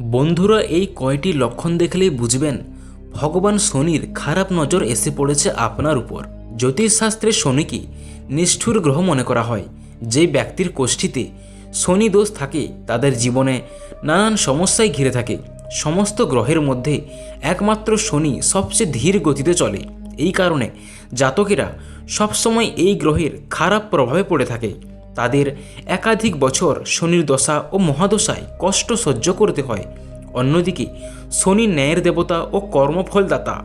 বন্ধুরা, এই কয়টি লক্ষণ দেখলেই বুঝবেন। ভগবান শনির খারাপ নজর এসে পড়েছে আপনার উপর। জ্যোতিষশাস্ত্রে শনিকে নিষ্ঠুর গ্রহ মনে করা হয়। যে ব্যক্তির কোষ্ঠীতে শনি দোষ থাকে, তাদের জীবনে নানান সমস্যায় ঘিরে থাকে। সমস্ত গ্রহের মধ্যে একমাত্র শনি সবচেয়ে ধীর গতিতে চলে। এই কারণে জাতকেরা সবসময় এই গ্রহের খারাপ প্রভাবে পড়ে থাকে। তাদের একাধিক বছর শনির দশা ও মহাদশায় কষ্ট সহ্য করতে হয়। অন্যদিকে, শনি ন্যায়ের দেবতা ও কর্মফলদাতা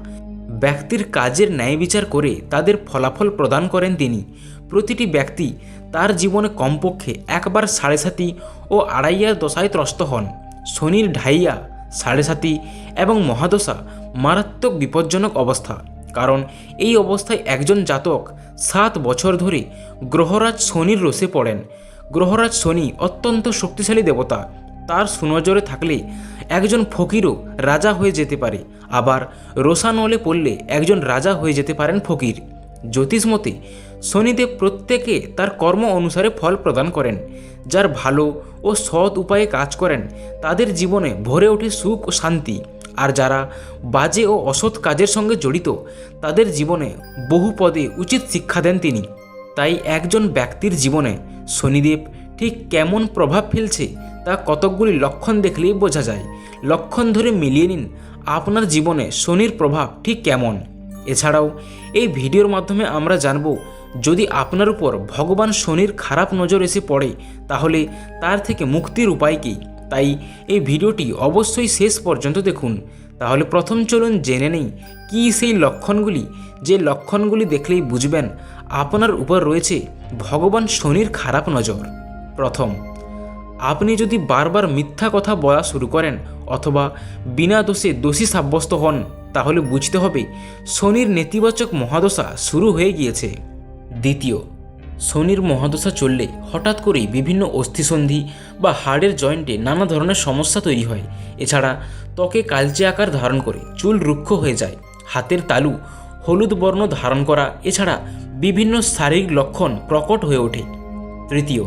ব্যক্তির কাজের ন্যায় বিচার করে তাদের ফলাফল প্রদান করেন তিনি। প্রতিটি ব্যক্তি তার জীবনে কমপক্ষে একবার সাড়ে সাতি ও আড়াইয়ার দশায় ত্রস্ত হন। শনির ঢাইয়া সাড়ে সাতি এবং মহাদশা মারাত্মক বিপজ্জনক অবস্থা। কারণ এই অবস্থায় একজন জাতক সাত বছর ধরে গ্রহরাজ শনির রসে পড়েন। গ্রহরাজ শনি অত্যন্ত শক্তিশালী দেবতা। তার সুনজরে থাকলে একজন ফকিরও রাজা হয়ে যেতে পারে। আবার রোসানলে পড়লে একজন রাজা হয়ে যেতে পারেন ফকির। জ্যোতিষ মতে শনিদেব প্রত্যেকে তার কর্ম অনুসারে ফল প্রদান করেন। যার ভালো ও সৎ উপায়ে কাজ করেন, তাদের জীবনে ভরে ওঠে সুখ ও শান্তি। আর যারা বাজে ও অসৎ কাজের সঙ্গে জড়িত, তাদের জীবনে বহু পদে উচিত শিক্ষা দেন তিনি। তাই একজন ব্যক্তির জীবনে শনিদেব ঠিক কেমন প্রভাব ফেলছে তা কতকগুলি লক্ষণ দেখলেই বোঝা যায়। লক্ষণ ধরে মিলিয়ে নিন আপনার জীবনে শনির প্রভাব ঠিক কেমন। এছাড়াও এই ভিডিওর মাধ্যমে আমরা জানব, যদি আপনার উপর ভগবান শনির খারাপ নজর এসে পড়ে, তাহলে তার থেকে মুক্তির উপায় কী? তাই এই ভিডিওটি অবশ্যই শেষ পর্যন্ত দেখুন। তাহলে প্রথম চলুন জেনে নেই, কী সেই লক্ষণগুলি? যে লক্ষণগুলি দেখলেই বুঝবেন আপনার উপর রয়েছে ভগবান শনির খারাপ নজর। প্রথম, আপনি যদি বারবার মিথ্যা কথা বলা শুরু করেন অথবা বিনা দোষে দোষী সাব্যস্ত হন, তাহলে বুঝতে হবে শনির নেতিবাচক মহাদশা শুরু হয়ে গিয়েছে। দ্বিতীয় শনির মহাদশা চললে হঠাৎ করেই বিভিন্ন অস্থিসন্ধি বা হাড়ের জয়েন্টে নানা ধরনের সমস্যা তৈরি হয়। এছাড়া ত্বকে কালচে আকার ধারণ করে চুল রুক্ষ হয়ে যায়। হাতের তালু হলুদ বর্ণ ধারণ করা, এছাড়া বিভিন্ন শারীরিক লক্ষণ প্রকট হয়ে ওঠে। তৃতীয়,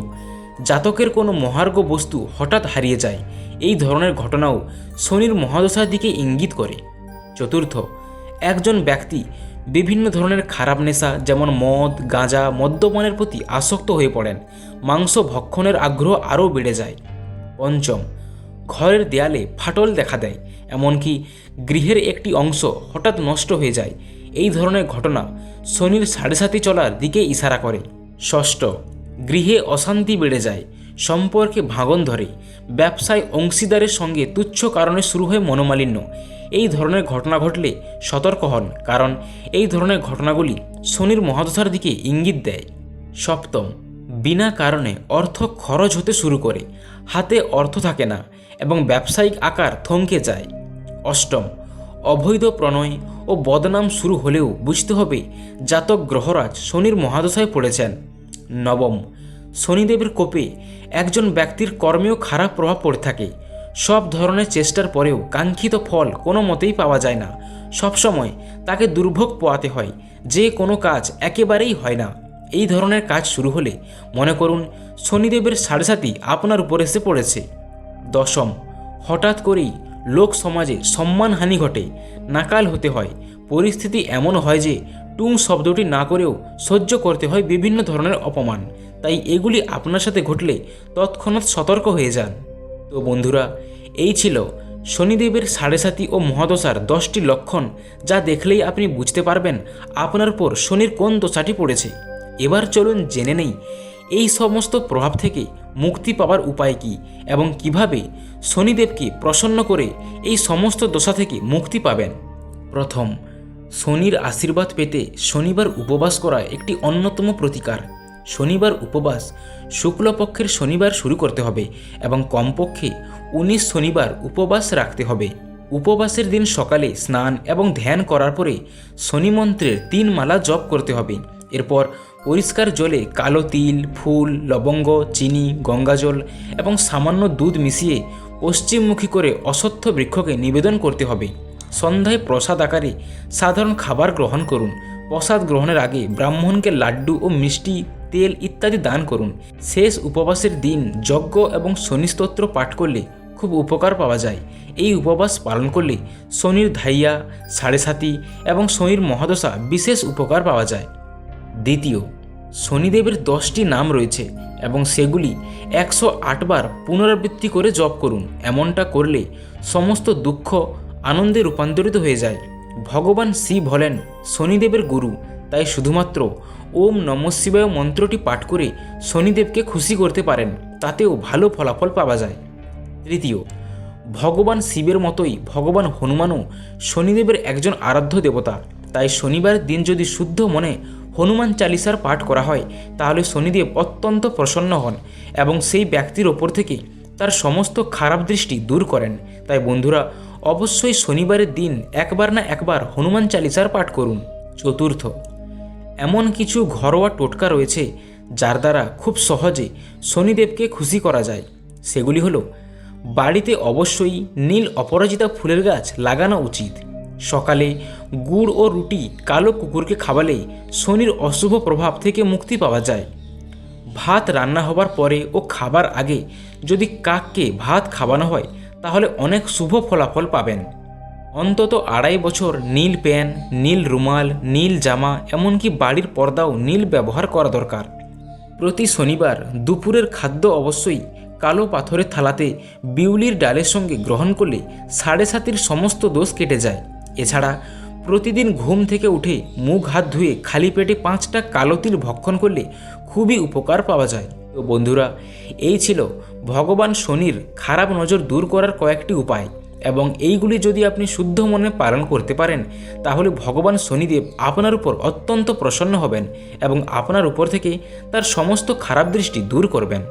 জাতকের কোনো মহার্ঘ বস্তু হঠাৎ হারিয়ে যায়। এই ধরনের ঘটনাও শনির মহাদশার দিকে ইঙ্গিত করে। চতুর্থ, একজন ব্যক্তি বিভিন্ন ধরনের খারাপ নেশা, যেমন মদ, গাঁজা, মদ্যপানের প্রতি আসক্ত হয়ে পড়েন। মাংস ভক্ষণের আগ্রহ আরও বেড়ে যায়। পঞ্চম, ঘরের দেয়ালে ফাটল দেখা দেয়, এমনকি গৃহের একটি অংশ হঠাৎ নষ্ট হয়ে যায়। এই ধরনের ঘটনা শনির সাড়ে সাতি চলার দিকে ইশারা করে। ষষ্ঠ, গৃহে অশান্তি বেড়ে যায়। সম্পর্কে ভাঙন ধরে ব্যবসায় অংশীদারের সঙ্গে তুচ্ছ কারণে শুরু হয় মনোমালিন্য। এই ধরনের ঘটনা ঘটলে সতর্ক হন, কারণ এই ধরনের ঘটনাগুলি শনির মহাদশার দিকে ইঙ্গিত দেয়। সপ্তম, বিনা কারণে অর্থ খরচ হতে শুরু করে, হাতে অর্থ থাকে না এবং ব্যবসায়িক আকার থমকে যায়। অষ্টম, অবৈধ প্রণয় ও বদনাম শুরু হলেও বুঝতে হবে জাতক গ্রহরাজ শনির মহাদশায় পড়েছেন। নবম শনিদেবের কোপে একজন ব্যক্তির কর্মেও খারাপ প্রভাব পড়ে থাকে। সব ধরনের চেষ্টার পরেও কাঙ্ক্ষিত ফল কোনো মতেই পাওয়া যায় না। সবসময় তাকে দুর্ভোগ পোয়াতে হয়, যে কোনো কাজ একেবারেই হয় না। এই ধরনের কাজ শুরু হলে মনে করুন শনিদেবের সাড়ে আপনার উপর এসে পড়েছে। দশম, হঠাৎ করেই লোক সমাজে সম্মানহানি ঘটে। নাকাল হতে হয়। পরিস্থিতি এমন হয় যে টুং শব্দটি না করেও সহ্য করতে হয় বিভিন্ন ধরনের অপমান। তাই এগুলি আপনার সাথে ঘটলে তৎক্ষণাৎ সতর্ক হয়ে যান। তো বন্ধুরা, এই ছিল শনিদেবের সাড়ে সাতি ও মহাদশার দশটি লক্ষণ যা দেখলেই আপনি বুঝতে পারবেন আপনার পর শনির কোন দশাটি পড়েছে। এবার চলুন জেনে নেই, এই সমস্ত প্রভাব থেকে মুক্তি পাওয়ার উপায় কী এবং কীভাবে শনিদেবকে প্রসন্ন করে এই সমস্ত দশা থেকে মুক্তি পাবেন। প্রথম শনির আশীর্বাদ পেতে শনিবার উপবাস করা একটি অন্যতম প্রতিকার। শনিবার উপবাস শুক্লপক্ষের শনিবার শুরু করতে হবে এবং কমপক্ষে উনিশ শনিবার উপবাস রাখতে হবে। উপবাসের দিন সকালে স্নান এবং ধ্যান করার পরে শনি মন্ত্রের তিন মালা জপ করতে হবে। এরপর পরিষ্কার জলে কালো তিল, ফুল, লবঙ্গ, চিনি, গঙ্গাজল এবং সামান্য দুধ মিশিয়ে পশ্চিমমুখী করে অসত্য বৃক্ষকে নিবেদন করতে হবে। সন্ধ্যায় প্রসাদ আকারে সাধারণ খাবার গ্রহণ করুন। প্রসাদ গ্রহণের আগে ব্রাহ্মণকে লাড্ডু ও মিষ্টি, তেল ইত্যাদি দান করুন। শেষ উপবাসের দিন যজ্ঞ এবং শনিস্তোত্র পাঠ করলে খুব উপকার পাওয়া যায়। এই উপবাস পালন করলে শনির ধাইয়া, সাড়ে সাতি এবং শনির মহাদশা বিশেষ উপকার পাওয়া যায়। দ্বিতীয়, শনিদেবের দশটি নাম রয়েছে এবং সেগুলি একশো আটবার পুনরাবৃত্তি করে জপ করুন। এমনটা করলে সমস্ত দুঃখ আনন্দে রূপান্তরিত হয়ে যায়। ভগবান শিব হলেন শনিদেবের গুরু, তাই শুধুমাত্র ওম নম শিবায় মন্ত্রটি পাঠ করে শনিদেবকে খুশি করতে পারেন, তাতেও ভালো ফলাফল পাওয়া যায়। তৃতীয়, ভগবান শিবের মতোই ভগবান হনুমানও শনিদেবের একজন আরাধ্য দেবতা, তাই শনিবার দিন যদি শুদ্ধ মনে হনুমান চালিসার পাঠ করা হয়, তাহলে শনিদেব অত্যন্ত প্রসন্ন হন এবং সেই ব্যক্তির ওপর থেকে তার সমস্ত খারাপ দৃষ্টি দূর করেন। তাই বন্ধুরা অবশ্যই শনিবারের দিন একবার না একবার হনুমান চালিসার পাঠ করুন। চতুর্থ, এমন কিছু ঘরোয়া টোটকা রয়েছে যার দ্বারা খুব সহজে শনিদেবকে খুশি করা যায়। সেগুলি হলো, বাড়িতে অবশ্যই নীল অপরাজিতা ফুলের গাছ লাগানো উচিত। সকালে গুড় ও রুটি কালো কুকুরকে খাওয়ালে শনির অশুভ প্রভাব থেকে মুক্তি পাওয়া যায়। ভাত রান্না হবার পরে ও খাবার আগে যদি কাককে ভাত খাওয়ানো হয় তাহলে অনেক শুভ ফলাফল পাবেন। অন্তত আড়াই বছর নীল প্যান নীল রুমাল, নীল জামা, এমনকি বাড়ির পর্দাও নীল ব্যবহার করা দরকার। প্রতি শনিবার দুপুরের খাদ্য অবশ্যই কালো পাথরের থালাতে বিউলির ডালের সঙ্গে গ্রহণ করলে সাড়ে সাতির সমস্ত দোষ কেটে যায়। এছাড়া প্রতিদিন ঘুম থেকে উঠে মুখ হাত ধুয়ে খালি পেটে পাঁচটা কালো তিল ভক্ষণ করলে খুবই উপকার পাওয়া যায়। তো বন্ধুরা, এই ছিল ভগবান শনির খারাপ নজর দূর করার কয়েকটি উপায় এবং এইগুলি যদি আপনি শুদ্ধ মনে পালন করতে পারেন, তাহলে ভগবান শনিদেব আপনার উপর অত্যন্ত প্রসন্ন হবেন এবং আপনার উপর থেকে তার সমস্ত খারাপ দৃষ্টি দূর করবেন।